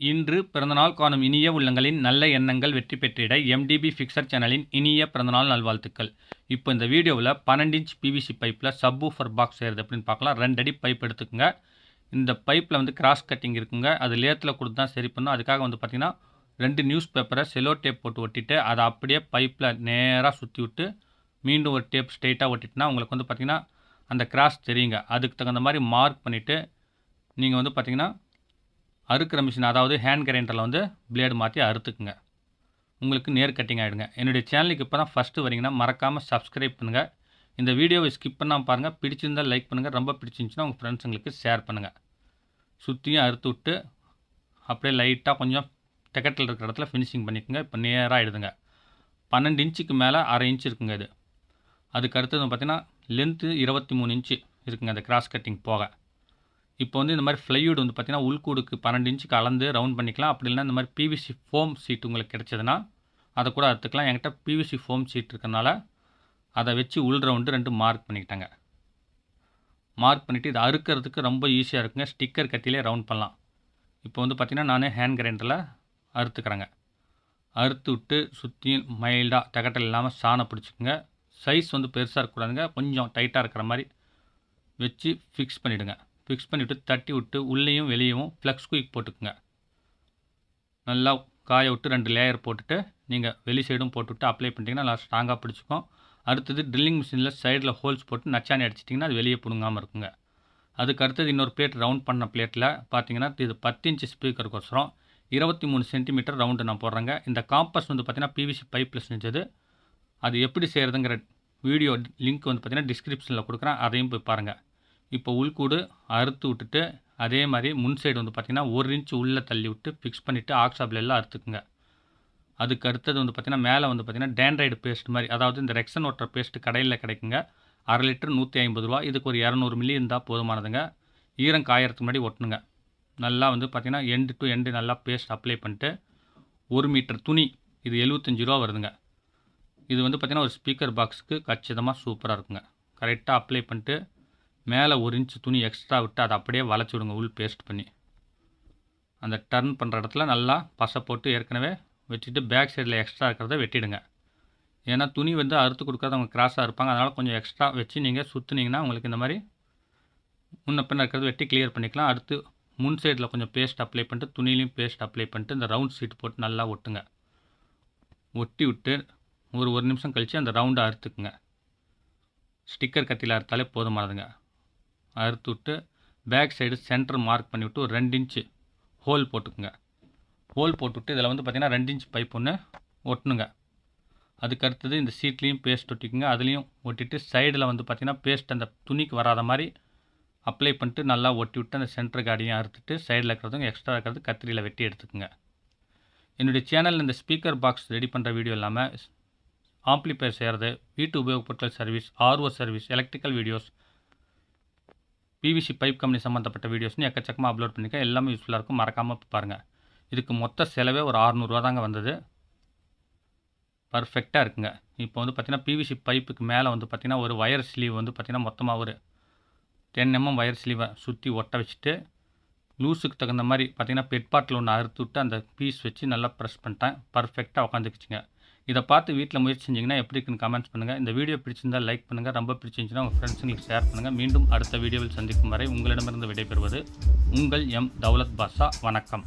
இன்று பிறந்தநாள் காணும் இனிய உள்ளங்களின் நல்ல எண்ணங்கள் வெற்றி பெற்றிட எம்டிபி ஃபிக்சர் சேனலின் இனிய பிறந்தநாள் நல்வாழ்த்துக்கள். இப்போ இந்த வீடியோவில் பன்னெண்டு இன்ச் பிவிசி பைப்பில் சப்வூஃபர் பாக்ஸ் செய்கிறது அப்படின்னு பார்க்கலாம். ரெண்டு அடி பைப் எடுத்துக்கோங்க. இந்த பைப்பில் வந்து கிராஸ் கட்டிங் இருக்குங்க. அது லேத்தில் கொடுத்து தான் சரி பண்ணும். அதுக்காக வந்து பார்த்திங்கன்னா ரெண்டு நியூஸ் பேப்பரை செலோ டேப் போட்டு ஒட்டிட்டு அதை அப்படியே பைப்பில் நேராக சுற்றி விட்டு மீண்டும் ஒரு டேப் ஸ்ட்ரெயிட்டாக ஒட்டிட்டுனா உங்களுக்கு வந்து பார்த்திங்கன்னா அந்த கிராஸ் தெரியுங்க. அதுக்கு தகுந்த மாதிரி மார்க் பண்ணிவிட்டு நீங்கள் வந்து பார்த்திங்கன்னா அறுக்கிற மிஷின் அதாவது ஹேண்ட் கிரைண்டரில் வந்து பிளேடு மாற்றி அறுத்துக்குங்க. உங்களுக்கு நேர் கட்டிங் ஆகிடுங்க என்னுடைய சேனலுக்கு இப்போ தான் ஃபஸ்ட்டு வரீங்கன்னா மறக்காமல் சப்ஸ்கிரைப் பண்ணுங்கள் இந்த வீடியோவை ஸ்கிப் பண்ணாமல் பாருங்கள் பிடிச்சிருந்தால் லைக் பண்ணுங்கள் ரொம்ப பிடிச்சிருந்துச்சுன்னா உங்கள் ஃப்ரெண்ட்ஸுங்களுக்கு ஷேர் பண்ணுங்கள் சுற்றியும் அறுத்து விட்டு அப்படியே லைட்டாக கொஞ்சம் டெக்கட்டில் இருக்கிற இடத்துல ஃபினிஷிங் பண்ணிக்கோங்க. இப்போ நேராக ஆகிடுதுங்க பன்னெண்டு இன்ச்சுக்கு மேலே அரை இன்ச் இருக்குங்க இது. அதுக்கு அடுத்தது பார்த்தீங்கன்னா லென்த்து இருபத்தி மூணு இன்ச்சு இருக்குங்க அந்த கிராஸ் கட்டிங் போக. இப்போ வந்து இந்த மாதிரி ஃப்ளைவுட் வந்து பார்த்திங்கன்னா உள்கூடுக்கு பன்னெண்டு இன்ச்சு கலந்து ரவுண்ட் பண்ணிக்கலாம். அப்படி இல்லைனா இந்த மாதிரி பிவிசி ஃபோம் சீட் உங்களுக்கு கிடச்சதுன்னா அதை கூட அறுத்துக்கலாம். என்கிட்ட பிவிசி ஃபோம் சீட் இருக்கறனால அதை வச்சு உள் ரவுண்டு ரெண்டு மார்க் பண்ணிக்கிட்டாங்க. மார்க் பண்ணிவிட்டு இதை அறுக்கிறதுக்கு ரொம்ப ஈஸியாக இருக்குங்க. ஸ்டிக்கர் கத்திலே ரவுண்ட் பண்ணலாம். இப்போ வந்து பார்த்திங்கன்னா நான் ஹேண்ட் கிரைண்டரில் அறுத்துக்கிறேங்க. அறுத்து விட்டு சுற்றியும் மைல்டாக தகட்டல் இல்லாமல் சாணை பிடிச்சிக்குங்க. சைஸ் வந்து பெருசாக இருக்கக்கூடாதுங்க. கொஞ்சம் டைட்டாக இருக்கிற மாதிரி வச்சு ஃபிக்ஸ் பண்ணிவிடுங்க ஃபிக்ஸ் பண்ணிவிட்டு தட்டி விட்டு உள்ளேயும் வெளியும் ஃப்ளக்ஸ் குயிக் போட்டுக்குங்க. நல்லா காய விட்டு ரெண்டு லேயர் போட்டுட்டு நீங்கள் வெளி சைடும் போட்டுவிட்டு அப்ளை பண்ணிட்டீங்கன்னா நல்லா ஸ்ட்ராங்காக பிடிச்சிக்கும். அடுத்தது ட்ரில்லிங் மிஷினில் சைடில் ஹோல்ஸ் போட்டு நச்சாணி அடிச்சிட்டிங்கன்னா அது வெளியே பிடுங்காமல் இருக்குங்க. அதுக்கு அடுத்தது இன்னொரு பிளேட் ரவுண்ட் பண்ண பிளேட்டில் பார்த்தீங்கன்னா இது பத்து இன்ச்சு ஸ்பீக்கருக்கோசரம் இருபத்தி மூணு சென்டிமீட்டர் ரவுண்டு நான் போடுறேங்க. இந்த காம்பஸ் வந்து பார்த்திங்கன்னா பிவிசி பைப்பில் செஞ்சது. அது எப்படி செய்கிறதுங்கிற வீடியோ லிங்க் வந்து பார்த்திங்கன்னா டிஸ்கிரிப்ஷனில் கொடுக்குறேன். அதையும் போய் பாருங்கள் இப்போ உள்கூடு அறுத்து விட்டுட்டு அதே மாதிரி முன் சைடு வந்து பார்த்திங்கன்னா ஒரு இன்ச் உள்ளே தள்ளி விட்டு ஃபிக்ஸ் பண்ணிவிட்டு ஆக்ஸாப்ல எல்லாம் அறுத்துக்குங்க. அதுக்கு அடுத்தது வந்து பார்த்திங்கன்னா மேலே வந்து பார்த்திங்கன்னா டேண்ட்ரைடு பேஸ்ட் மாதிரி அதாவது இந்த ரெக்ஸன் ஓட்டுற பேஸ்ட்டு கடையில் கிடைக்குங்க. அரை லிட்டர் நூற்றி ஐம்பது ரூபா. இதுக்கு ஒரு இரநூறு மில்லி இருந்தால் போதுமானதுங்க. ஈரம் காயறதுக்கு முன்னாடி ஒட்டணுங்க. நல்லா வந்து பார்த்திங்கன்னா எண்டு டு எண்டு நல்லா பேஸ்ட் அப்ளை பண்ணிட்டு ஒரு மீட்டர் துணி இது எழுபத்தஞ்சி ரூபா வருதுங்க. இது வந்து பார்த்திங்கன்னா ஒரு ஸ்பீக்கர் பாக்ஸுக்கு கச்சிதமாக சூப்பராக இருக்குங்க. கரெக்டாக அப்ளை பண்ணிட்டு மேலே ஒரு இன்ச் துணி எக்ஸ்ட்ரா விட்டு அதை அப்படியே வளைச்சி விடுங்க உள் பேஸ்ட் பண்ணி. அந்த டர்ன் பண்ணுற இடத்துல நல்லா பசை போட்டு ஏற்கனவே வச்சுட்டு பேக் சைடில் எக்ஸ்ட்ரா இருக்கிறத வெட்டிடுங்க. ஏன்னா துணி வந்து அறுத்து கொடுக்காத அவங்க கிராஸாக இருப்பாங்க அதனால் கொஞ்சம் எக்ஸ்ட்ரா வச்சு நீங்கள் சுற்றுனீங்கன்னா உங்களுக்கு இந்த மாதிரி முன்ன பின்ன இருக்கிறது வெட்டி கிளியர் பண்ணிக்கலாம். அடுத்து முன் சைடில் கொஞ்சம் பேஸ்ட் அப்ளை பண்ணிட்டு துணிலையும் பேஸ்ட் அப்ளை பண்ணிட்டு இந்த ரவுண்ட் சீட் போட்டு நல்லா ஒட்டுங்க. ஒட்டி விட்டு ஒரு ஒரு நிமிஷம் கழித்து அந்த ரவுண்டை அறுத்துக்குங்க. ஸ்டிக்கர் கத்தியில் அறுத்தாலே போதுமானதுங்க. அறுத்து விட்டு பேக் சைடு சென்டர் மார்க் பண்ணிவிட்டு ஒரு ரெண்டு இன்ச்சு ஹோல் போட்டுக்குங்க. ஹோல் போட்டுவிட்டு இதில் வந்து பார்த்திங்கன்னா ரெண்டு இன்ச் பைப் ஒன்று ஒட்டணுங்க. அதுக்கு அடுத்தது இந்த சீட்லேயும் பேஸ்ட் ஒட்டிக்குங்க. அதுலேயும் ஒட்டிட்டு சைடில் வந்து பார்த்திங்கன்னா பேஸ்ட் அந்த துணிக்கு வராத மாதிரி அப்ளை பண்ணிட்டு நல்லா ஒட்டி விட்டு அந்த சென்டர் காடியும் அறுத்துட்டு சைடில் இருக்கிறதும் எக்ஸ்ட்ரா இருக்கிறது கத்திரியில் வெட்டி எடுத்துக்கோங்க. என்னுடைய சேனலில் இந்த ஸ்பீக்கர் பாக்ஸ் ரெடி பண்ணுற வீடியோ இல்லாமல் ஆம்ப்ளிஃபயர் செய்கிறது வீட்டு உபயோகப்பொருட்கள் service RO service electrical videos PVC pipe company சம்மந்தப்பட்ட வீடியோஸ்னு எக்கச்சக்கமாக அப்லோட் பண்ணிக்க எல்லாமே யூஸ்ஃபுல்லாக இருக்கும். மறக்காமல் பாருங்கள் இதுக்கு மொத்த செலவே ஒரு அறநூறுவா தாங்க வந்தது. பர்ஃபெக்டாக இருக்குங்க. இப்போ வந்து பார்த்திங்கன்னா பிவிசி பைப்புக்கு மேலே வந்து பார்த்திங்கன்னா ஒரு ஒயர் ஸ்லீவ் வந்து பார்த்திங்கன்னா மொத்தமாக ஒரு டென் எம்எம் ஒயர் ஸ்லீவை சுற்றி ஒட்ட வச்சுட்டு லூஸுக்கு தகுந்த மாதிரி பார்த்திங்கன்னா பெட் பாட்டில் ஒன்று அறுத்து விட்டு அந்த பீஸ் வச்சு நல்லா ப்ரெஸ் பண்ணிட்டேன். பர்ஃபெக்டாக உக்காந்துக்குச்சுங்க. இதை பார்த்து வீட்டில் முயற்சி செஞ்சிங்கன்னா எப்படி இருக்குன்னு கமெண்ட்ஸ் பண்ணுங்கள் இந்த வீடியோ பிடிச்சிருந்தால் லைக் பண்ணுங்கள் ரொம்ப பிடிச்சிருந்துச்சுன்னா உங்கள் ஃப்ரெண்ட்ஸுங்களுக்கு ஷேர் பண்ணுங்கள் மீண்டும் அடுத்த வீடியோவில் சந்திக்கும் வரை உங்களிடமிருந்து விடைபெறுவது உங்கள் எம் தௌலத் பாஷா. வணக்கம்.